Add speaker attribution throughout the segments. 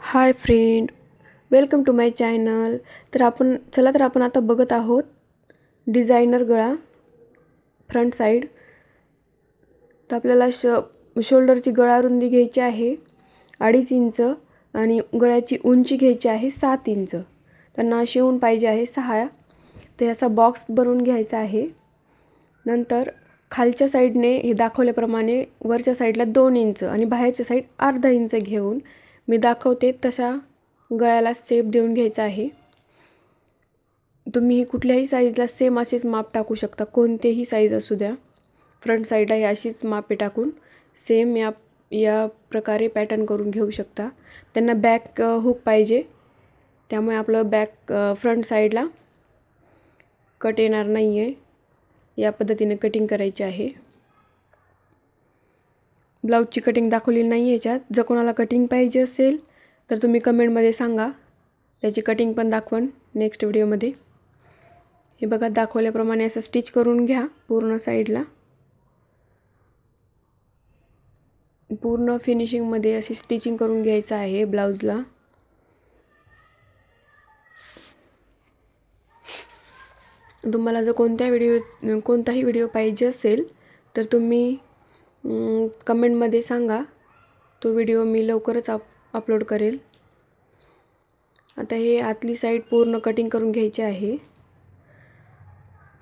Speaker 1: Hi friend welcome to my channel. तर आपण चला तर आपण आता बघत आहोत डिझायनर गळा फ्रंट साईड. तर आपल्याला श शोल्डरची गळा रुंदी घ्यायची आहे अडीच इंच आणि गळ्याची उंची घ्यायची आहे सात इंच. त्यांना शिवून पाहिजे आहे सहा. तर असा बॉक्स बनवून घ्यायचा आहे. नंतर खालच्या साईडने हे दाखवल्याप्रमाणे वरच्या साईडला दोन इंच आणि बाहेरच्या साईड अर्धा इंच घेऊन मी दाखवते तशा गळ्याला सेप देऊन घ्यायचा आहे. तुम्ही कुठल्याही साईजला सेम असेच माप टाकू शकता. कोणतेही साईज असू द्या. फ्रंट साईडला ही अशीच मापे टाकून सेम या या प्रकारे पॅटर्न करून घेऊ शकता. त्यांना बॅक हुक पाहिजे. त्यामुळे आपलं बॅक फ्रंट साईडला कट येणार नाही आहे या पद्धतीने कटिंग करायची आहे. ब्लाऊजची कटिंग दाखवलेली नाही याच्यात. जर कोणाला कटिंग पाहिजे असेल तर तुम्ही कमेंटमध्ये सांगा. त्याची कटिंग पण दाखवण नेक्स्ट व्हिडिओमध्ये हे बघा दाखवल्याप्रमाणे असं स्टिच करून घ्या पूर्ण साईडला पूर्ण फिनिशिंगमध्ये अशी स्टिचिंग करून घ्यायचं आहे ब्लाऊजला तुम्हाला जर कोणत्या व्हिडिओ कोणताही व्हिडिओ पाहिजे असेल तर तुम्ही कमेंटमध्ये सांगा. तो व्हिडिओ मी लवकरच अप अपलोड करेल. आता हे आतली साईड पूर्ण कटिंग करून घ्यायची आहे.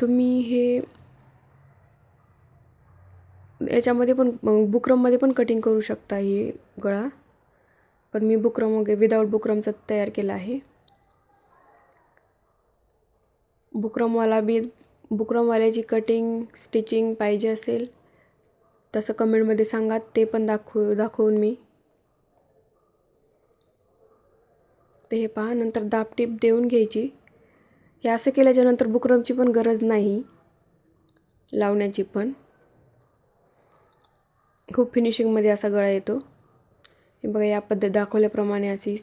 Speaker 1: तुम्ही हे याच्यामध्ये पण बुकरममध्ये पण कटिंग करू शकता हे गळा. पण मी बुकरम वगैरे विदाऊट बुकरमचा तयार केला आहे. बुकरमवाला बी बुकरमवाल्याची कटिंग स्टिचिंग पाहिजे असेल. तसं कमेंटमध्ये सांगा ते पण दाखवू दाखवून मी. ते हे पहा नंतर दापटीप देऊन घ्यायची. हे असं केल्याच्यानंतर बुकरमची पण गरज नाही. लावण्याची पण. खूप फिनिशिंगमध्ये असा गळा येतो. हे बघा या पद्धत दाखवल्याप्रमाणे अशी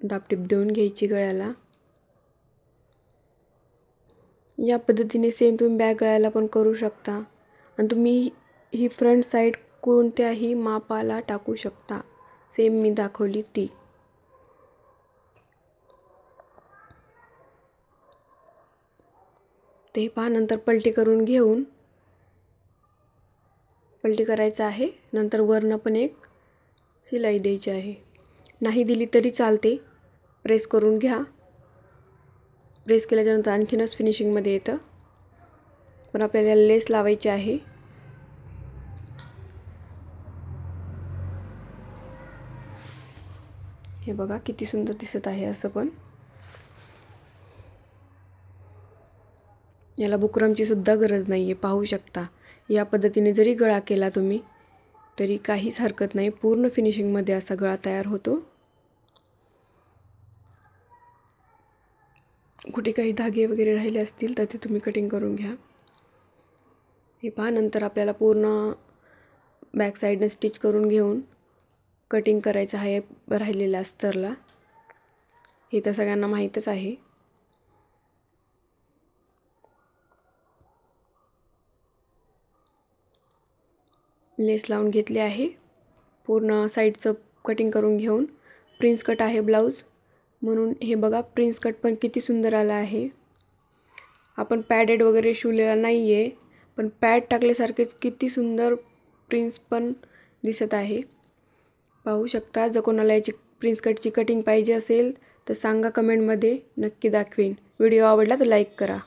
Speaker 1: दापटीप देऊन घ्यायची गळ्याला. या पद्धतीने सेम तुम्ही बॅग गळ्याला पण करू शकता. आणि तुम्ही ही फ्रंट साईड कोणत्याही मापाला टाकू शकता. सेम मी दाखवली ती. ते पहा नंतर पलटी करून घेऊन. पलटी करायचं आहे. नंतर वरनं पण एक शिलाई द्यायची आहे. नाही दिली तरी चालते. प्रेस करून घ्या. प्रेस केल्याच्यानंतर आणखीनच फिनिशिंगमध्ये येतं. पण आपल्याला लेस लावायची आहे. हे बघा किती सुंदर दिसत आहे असं पण. याला बुकरमची सुद्धा गरज नाही आहे पाहू शकता. या पद्धतीने जरी गळा केला तुम्ही तरी काहीच हरकत नाही. पूर्ण फिनिशिंगमध्ये असा गळा तयार होतो. कुठे काही धागे वगैरे राहिले असतील तर ते तुम्ही कटिंग करून घ्या. हे पहा नंतर आपल्याला पूर्ण बॅक साईडने स्टिच करून घेऊन कटिंग करायचं आहे राहिलेल्या अस्तरला हे तर सगळ्यांना माहीतच आहे. लेस लावून घेतले आहे. पूर्ण साईडचं कटिंग करून घेऊन प्रिन्स कट आहे ब्लाऊज. म्हणून हे बघा प्रिन्स कट पण किती सुंदर आला आहे. आपण पॅडेड वगैरे शिवलेला नाही आहे पण पॅड टाकल्यासारखेच किती सुंदर प्रिन्स पण दिसत आहे. पाहू शकता. जर कोणाला याची प्रिन्स कटची कटिंग पाहिजे असेल तर सांगा कमेंटमध्ये नक्की दाखवेन. व्हिडिओ आवडला तर लाईक करा.